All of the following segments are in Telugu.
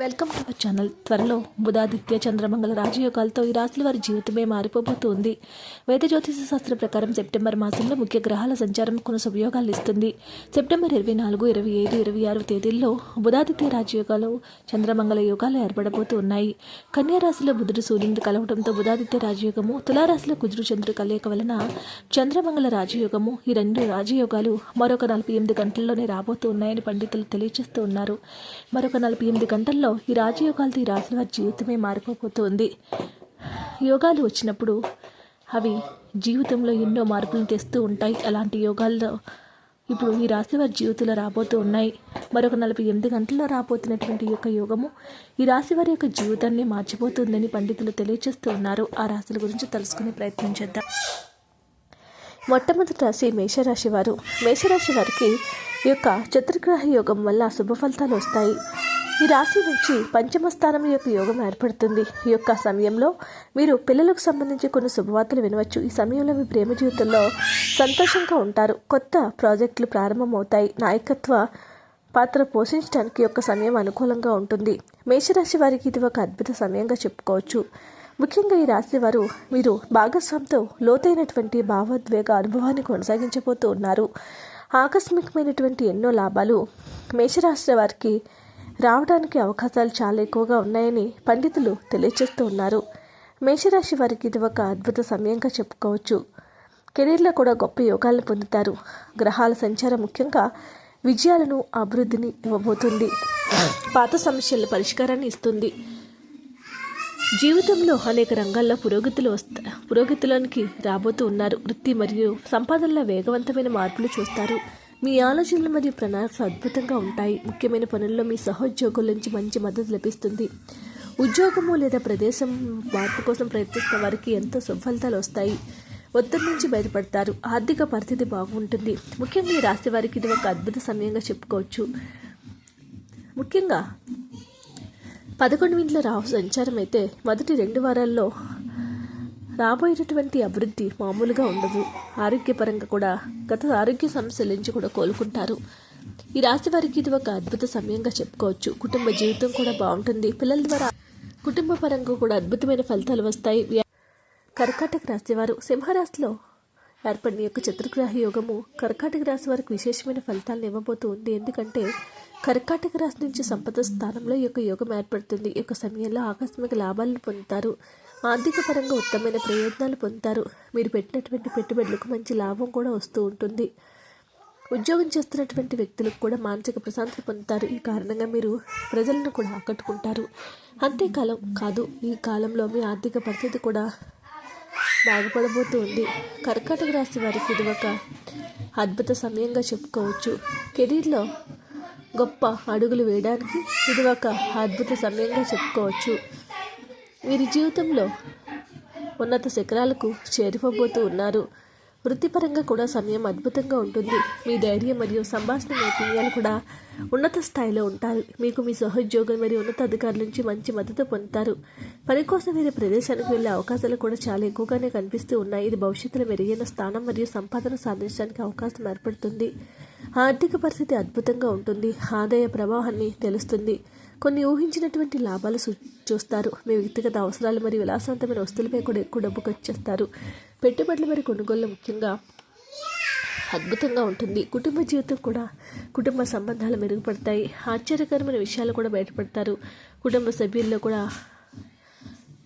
Welcome to our channel. త్వరలో బుధాదిత్య చంద్రమంగళ రాజయోగాలతో ఈ రాశుల వారి జీవితమే మారిపోబోతుంది. వేద జ్యోతిష శాస్త్రం ప్రకారం సెప్టెంబర్ మాసంలో ముఖ్య గ్రహాల సంచారం కొన్ని శుభయోగాలు ఇస్తుంది. సెప్టెంబర్ ఇరవై నాలుగు ఇరవై ఐదు ఇరవై ఆరు తేదీల్లో బుధాదిత్య రాజయోగాలు చంద్రమంగళ యోగాలు ఏర్పడబోతూ ఉన్నాయి కన్యారాశిలో బుధుడు సూర్యుడు కలవడంతో బుధాదిత్య రాజయోగము తులారాశిలో కుజుడు చంద్రుడు కలయిక వలన చంద్రమంగళ రాజయోగము ఈ రెండు రాజయోగాలు మరొక నలభై ఎనిమిది గంటల్లోనే రాబోతూ ఉన్నాయని పండితులు తెలియజేస్తూ ఉన్నారు. మరొక నలభై ఎనిమిది గంటల్లో ఈ రాజయోగాలతో ఈ రాశి వారి జీవితమే మారిపోతుంది యోగాలు వచ్చినప్పుడు అవి జీవితంలో ఎన్నో మార్పులను తెస్తూ ఉంటాయి. అలాంటి యోగాల్లో ఇప్పుడు ఈ రాశి వారి జీవితంలో రాబోతూ ఉన్నాయి. మరొక నలభై ఎనిమిది గంటల్లో రాబోతున్నటువంటి యొక్క యోగము ఈ రాశి వారి యొక్క జీవితాన్ని మార్చిపోతుందని పండితులు తెలియజేస్తూ ఉన్నారు. ఆ రాశుల గురించి తెలుసుకునే ప్రయత్నం చేద్దాం. మొట్టమొదటి రాశి మేషరాశి వారు. మేషరాశి వారికి ఈ యొక్క చతుర్గ్రహ యోగం వల్ల శుభ ఫలితాలు వస్తాయి. ఈ రాశి నుంచి పంచమ స్థానం యొక్క యోగం ఏర్పడుతుంది. ఈ యొక్క సమయంలో మీరు పిల్లలకు సంబంధించి కొన్ని శుభవార్తలు వినవచ్చు. ఈ సమయంలో మీ ప్రేమ జీవితంలో సంతోషంగా ఉంటారు. కొత్త ప్రాజెక్టులు ప్రారంభమవుతాయి. నాయకత్వ పాత్ర పోషించడానికి యొక్క సమయం అనుకూలంగా ఉంటుంది. మేషరాశి వారికి ఇది ఒక అద్భుత సమయంగా చెప్పుకోవచ్చు. ముఖ్యంగా ఈ రాశి వారు మీరు భాగస్వామితో లోతైనటువంటి భావోద్వేగ అనుభవాన్ని కొనసాగించబోతూ ఉన్నారు. ఆకస్మికమైనటువంటి ఎన్నో లాభాలు మేషరాశి వారికి రావడానికి అవకాశాలు చాలా ఎక్కువగా ఉన్నాయని పండితులు తెలియజేస్తూ ఉన్నారు. మేషరాశి వారికి ఇది ఒక అద్భుత సమయంగా చెప్పుకోవచ్చు. కెరీర్లో కూడా గొప్ప యోగాలను పొందుతారు. గ్రహాల సంచారం ముఖ్యంగా విజయాలను అభివృద్ధిని ఇవ్వబోతుంది. పాత సమస్యల పరిష్కారాన్ని ఇస్తుంది. జీవితంలో అనేక రంగాల్లో పురోగతులు వస్తా పురోగతిలోనికి రాబోతూ ఉన్నారు. వృత్తి మరియు సంపాదనలో వేగవంతమైన మార్పులు చూస్తారు. మీ ఆలోచనలు మరియు ప్రణాళికలు అద్భుతంగా ఉంటాయి. ముఖ్యమైన పనుల్లో మీ సహోద్యోగుల నుంచి మంచి మద్దతు లభిస్తుంది. ఉద్యోగము లేదా ప్రదేశం మార్పు కోసం ప్రయత్నిస్తున్న వారికి ఎంతో సుఫలితాలు వస్తాయి. ఒత్తిడి నుంచి బయటపడతారు. ఆర్థిక పరిస్థితి బాగుంటుంది. ముఖ్యంగా ఈ రాశి వారికి ఇది ఒక అద్భుత సమయంగా చెప్పుకోవచ్చు. ముఖ్యంగా పదకొండు ఇంట్లో రాహు సంచారం అయితే మొదటి రెండు వారాల్లో రాబోయేటటువంటి అభివృద్ధి మామూలుగా ఉండదు. ఆరోగ్యపరంగా కూడా గత ఆరోగ్య సమస్యల నుంచి కూడా కోలుకుంటారు. ఈ రాశి వారికి ఇది ఒక అద్భుత సమయంగా చెప్పుకోవచ్చు. కుటుంబ జీవితం కూడా బాగుంటుంది. పిల్లల ద్వారా కుటుంబ పరంగా కూడా అద్భుతమైన ఫలితాలు వస్తాయి. కర్కాటక రాశి వారు సింహరాశిలో ఏర్పడిన యొక్క చతుర్గ్రహ యోగము కర్కాటక రాశి వారికి విశేషమైన ఫలితాలను ఇవ్వబోతూ ఉంది. ఎందుకంటే కర్కాటక రాశి నుంచి సంపద స్థానంలో ఈ యొక్క యోగం ఏర్పడుతుంది. ఈ యొక్క సమయంలో ఆకస్మిక లాభాలను పొందుతారు. ఆర్థిక పరంగా ఉత్తమమైన ప్రయోజనాలు పొందుతారు. మీరు పెట్టినటువంటి పెట్టుబడులకు మంచి లాభం కూడా వస్తూ ఉంటుంది. ఉద్యోగం చేస్తున్నటువంటి వ్యక్తులకు కూడా మానసిక ప్రశాంతత పొందుతారు. ఈ కారణంగా మీరు ప్రజలను కూడా ఆకట్టుకుంటారు. అంతేకాలం కాదు ఈ కాలంలో మీ ఆర్థిక పరిస్థితి కూడా బాగుపడబోతూ ఉంది. కర్కాటక రాశి వారికి ఇది ఒక అద్భుత సమయంగా చెప్పుకోవచ్చు. కెరీర్లో గొప్ప అడుగులు వేయడానికి ఇది ఒక అద్భుత సమయంగా చెప్పుకోవచ్చు. వీరి జీవితంలో ఉన్నత శిఖరాలకు చేరిపోబోతూ ఉన్నారు. వృత్తిపరంగా కూడా సమయం అద్భుతంగా ఉంటుంది. మీ ధైర్యం మరియు సంభాషణ నైపుణ్యాలు కూడా ఉన్నత స్థాయిలో ఉంటాయి. మీకు మీ సహోద్యోగం మరియు ఉన్నత అధికారుల నుంచి మంచి మద్దతు పొందుతారు. పని కోసం వేరే ప్రదేశానికి వెళ్ళే అవకాశాలు కూడా చాలా ఎక్కువగానే కనిపిస్తూ ఉన్నాయి. ఇది భవిష్యత్తులో మెరుగైన స్థానం మరియు సంపాదన సాధించడానికి అవకాశం ఏర్పడుతుంది. ఆర్థిక పరిస్థితి అద్భుతంగా ఉంటుంది. ఆదాయ ప్రవాహాన్ని తెలుస్తుంది. కొన్ని ఊహించినటువంటి లాభాలు చూస్తారు. మీ వ్యక్తిగత అవసరాలు మరియు విలాసవంతమైన వస్తువులపై కూడా ఎక్కువ డబ్బు ఖర్చు చేస్తారు. పెట్టుబడులు మరియు కొనుగోలు ముఖ్యంగా అద్భుతంగా ఉంటుంది. కుటుంబ జీవితం కూడా కుటుంబ సంబంధాలు మెరుగుపడతాయి. ఆశ్చర్యకరమైన విషయాలు కూడా బయటపడతారు. కుటుంబ సభ్యుల్లో కూడా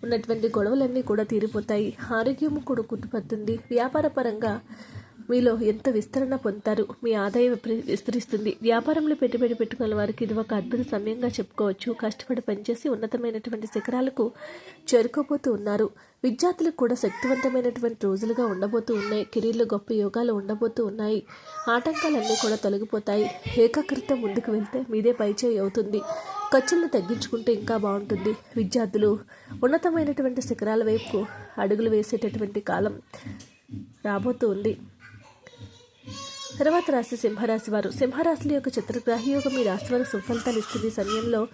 ఉన్నటువంటి గొడవలన్నీ కూడా తీరిపోతాయి. ఆరోగ్యం కూడా కుట్టుపడుతుంది వ్యాపార పరంగా మీలో ఎంత విస్తరణ పొందుతారు? మీ ఆదాయం విస్తరిస్తుంది? వ్యాపారంలో పెట్టుబడి పెట్టుకున్న వారికి ఇది ఒక అద్భుత సమయంగా చెప్పుకోవచ్చు. కష్టపడి పనిచేసి ఉన్నతమైనటువంటి శిఖరాలకు చేరుకోబోతూ ఉన్నారు. విద్యార్థులకు కూడా శక్తివంతమైనటువంటి రోజులుగా ఉండబోతూ ఉన్నాయి. కెరీర్లో గొప్ప యోగాలు ఉండబోతూ ఉన్నాయి. ఆటంకాలన్నీ కూడా తొలగిపోతాయి. ఏకాగ్రత ముందుకు వెళ్తే మీదే పైచేయి అవుతుంది. ఖర్చులను తగ్గించుకుంటే ఇంకా బాగుంటుంది. విద్యార్థులు ఉన్నతమైనటువంటి శిఖరాల వైపు అడుగులు వేసేటటువంటి కాలం రాబోతూ ఉంది. తర్వాత రాశి సింహరాశి వారు. సింహరాశుల యొక్క చిత్రగ్రాహి యోగం మీ రాశి వారికి సుఫలితాలు ఇస్తుంది సమయంలో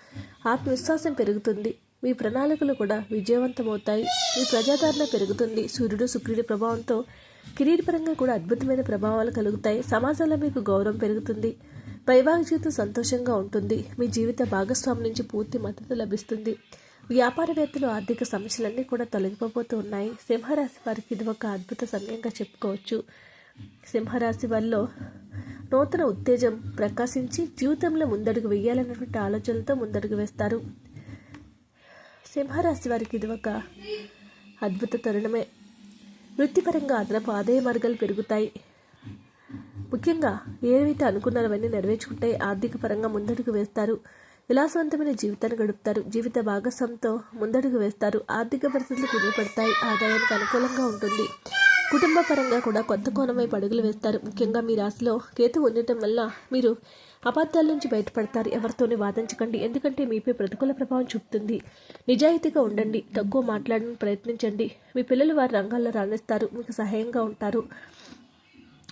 ఆత్మవిశ్వాసం పెరుగుతుంది. మీ ప్రణాళికలు కూడా విజయవంతమవుతాయి. మీ ప్రజాదరణ పెరుగుతుంది. సూర్యుడు శుక్రుడి ప్రభావంతో కెరీర్పరంగా కూడా అద్భుతమైన ప్రభావాలు కలుగుతాయి. సమాజంలో మీకు గౌరవం పెరుగుతుంది. వైవాహిక జీవితం సంతోషంగా ఉంటుంది. మీ జీవిత భాగస్వామి నుంచి పూర్తి మద్దతు లభిస్తుంది. వ్యాపారవేత్తలు ఆర్థిక సమస్యలన్నీ కూడా తొలగిపోతూ ఉన్నాయి. సింహరాశి వారికి ఇది ఒక అద్భుత సమయంగా చెప్పుకోవచ్చు. సింహరాశి వారిలో నూతన ఉత్తేజం ప్రకాశించి జీవితంలో ముందడుగు వేయాలన్నటువంటి ఆలోచనలతో ముందడుగు వేస్తారు. సింహరాశి వారికి ఇది ఒక అద్భుత తరుణమే. వృత్తిపరంగా అదనపు ఆదాయ మార్గాలు పెరుగుతాయి. ముఖ్యంగా ఏవైతే అనుకున్నారవన్నీ నెరవేర్చుకుంటే ఆర్థిక పరంగా ముందడుగు వేస్తారు. విలాసవంతమైన జీవితాన్ని గడుపుతారు. జీవిత భాగస్వామితో ముందడుగు వేస్తారు. ఆర్థిక పరిస్థితులు కుదిరిపడతాయి. ఆదాయానికి అనుకూలంగా ఉంటుంది. కుటుంబ పరంగా కూడా కొత్త కోణమై పడుగులు వేస్తారు. ముఖ్యంగా మీ రాశిలో కేతు ఉండటం వల్ల మీరు అబద్ధాల నుంచి బయటపడతారు. ఎవరితోనే వాదించకండి. ఎందుకంటే మీపై ప్రతికూల ప్రభావం చూపుతుంది. నిజాయితీగా ఉండండి. తక్కువ మాట్లాడడానికి ప్రయత్నించండి. మీ పిల్లలు వారి రంగాల్లో రాణిస్తారు. మీకు సహాయంగా ఉంటారు.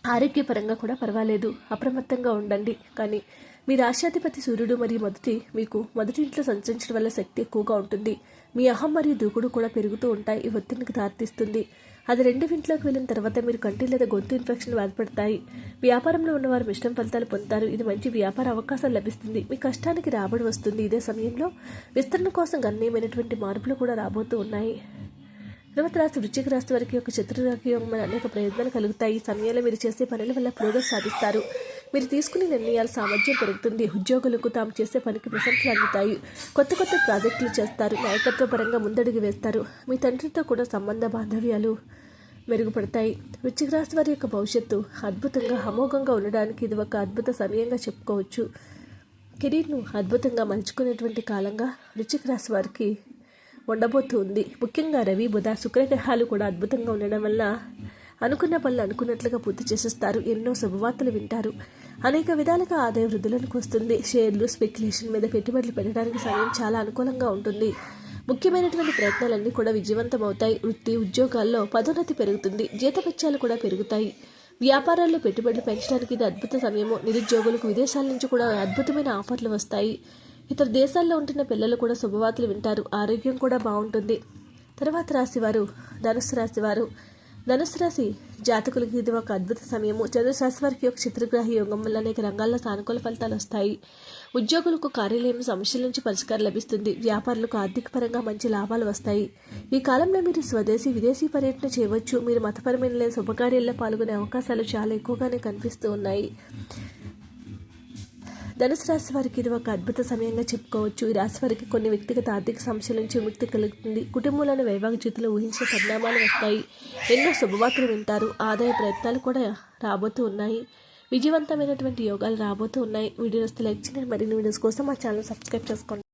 ఆరోగ్యపరంగా కూడా పర్వాలేదు. అప్రమత్తంగా ఉండండి. కానీ మీ రాష్ట్రాధిపతి సూర్యుడు మరియు మొదటి మీకు మొదటి ఇంట్లో సంచరించడం వల్ల శక్తి ఎక్కువగా ఉంటుంది. మీ అహం మరియు దూకుడు కూడా పెరుగుతూ ఉంటాయి. ఈ ఒత్తిడికి దారితీస్తుంది. అది రెండు ఇంట్లోకి వెళ్ళిన తర్వాత మీరు కంటి లేదా గొంతు ఇన్ఫెక్షన్ బాధపడతాయి. వ్యాపారంలో ఉన్నవారు మిశ్రమ ఫలితాలు పొందుతారు. ఇది మంచి వ్యాపార అవకాశాలు లభిస్తుంది. మీ కష్టానికి రాబడి వస్తుంది. ఇదే సమయంలో విస్తరణ కోసం గణనీయమైనటువంటి మార్పులు కూడా రాబోతూ ఉన్నాయి. తర్వాత రాశి వృశ్చిక రాశి వారికి ఒక చతుర్రాజ్యంలో అనేక ప్రయత్నాలు కలుగుతాయి. ఈ సమయంలో మీరు చేసే పనుల వల్ల ప్రోగ్రెస్ సాధిస్తారు. మీరు తీసుకునే నిర్ణయాల సామర్థ్యం పెరుగుతుంది. ఉద్యోగులకు తాము చేసే పనికి ప్రశంసలు అందుతాయి. కొత్త కొత్త ప్రాజెక్టులు చేస్తారు. నాయకత్వ పరంగా ముందడుగు వేస్తారు. మీ తండ్రితో కూడా సంబంధ బాంధవ్యాలు మెరుగుపడతాయి. వృశ్చిక రాశి వారి యొక్క భవిష్యత్తు అద్భుతంగా అమోఘంగా ఉండడానికి ఇది ఒక అద్భుత సమయంగా చెప్పుకోవచ్చు. కెరీర్ను అద్భుతంగా మలుచుకునేటువంటి కాలంగా వృశ్చిక రాశి వారికి ఉండబోతుంది ముఖ్యంగా రవి బుధ శుక్రగ్రహాలు కూడా అద్భుతంగా ఉండడం వల్ల అనుకున్న పనులు అనుకున్నట్లుగా పూర్తి చేసేస్తారు. ఎన్నో శుభవార్తలు వింటారు. అనేక విధాలుగా ఆదాయ వృద్ధులకు వస్తుంది. షేర్లు స్పెక్యులేషన్ మీద పెట్టుబడులు పెట్టడానికి సమయం చాలా అనుకూలంగా ఉంటుంది. ముఖ్యమైనటువంటి ప్రయత్నాలన్నీ కూడా విజయవంతం అవుతాయి వృత్తి ఉద్యోగాల్లో పదోన్నతి పెరుగుతుంది. జీతపత్యాలు కూడా పెరుగుతాయి. వ్యాపారాల్లో పెట్టుబడులు పెంచడానికి ఇది అద్భుత సమయము. నిరుద్యోగులకు విదేశాల నుంచి కూడా అద్భుతమైన ఆఫర్లు వస్తాయి. ఇతర దేశాల్లో ఉంటున్న పిల్లలు కూడా శుభవార్తలు వింటారు. ఆరోగ్యం కూడా బాగుంటుంది. తర్వాత రాశివారు ధనుసు రాశివారు. ధనుసు రాశి జాతకులకి ఇది ఒక అద్భుత సమయము. చంద్రశాస్త్ర రాశి వారికి ఒక చిత్రగ్రహ యోగం వల్ల అనేక రంగాల్లో సానుకూల ఫలితాలు వస్తాయి. ఉద్యోగులకు కార్యాలయం సమస్యల నుంచి పరిష్కారం లభిస్తుంది. వ్యాపారులకు ఆర్థిక పరంగా మంచి లాభాలు వస్తాయి. ఈ కాలంలో మీరు స్వదేశీ విదేశీ పర్యటన చేయవచ్చు. మీరు మతపరమైన లేని శుభకార్యాల్లో పాల్గొనే అవకాశాలు చాలా ఎక్కువగానే కనిపిస్తూ ఉన్నాయి. ధనుసు రాశి వారికి ఇది ఒక అద్భుత సమయంగా చెప్పుకోవచ్చు. ఈ రాశి వారికి కొన్ని వ్యక్తిగత ఆర్థిక సమస్యల నుంచి విముక్తి కలుగుతుంది. కుటుంబంలోని వైవాహిక జీవితంలో ఊహించిన పరిణామాలు వస్తాయి. ఎన్నో శుభవార్తలు వింటారు. ఆదాయ ప్రయత్నాలు కూడా రాబోతూ ఉన్నాయి. విజయవంతమైనటువంటి యోగాలు రాబోతూ ఉన్నాయి. వీడియోస్ లైక్ చేయండి. మరిన్ని వీడియోస్ కోసం మా ఛానల్ సబ్స్క్రైబ్ చేసుకోండి.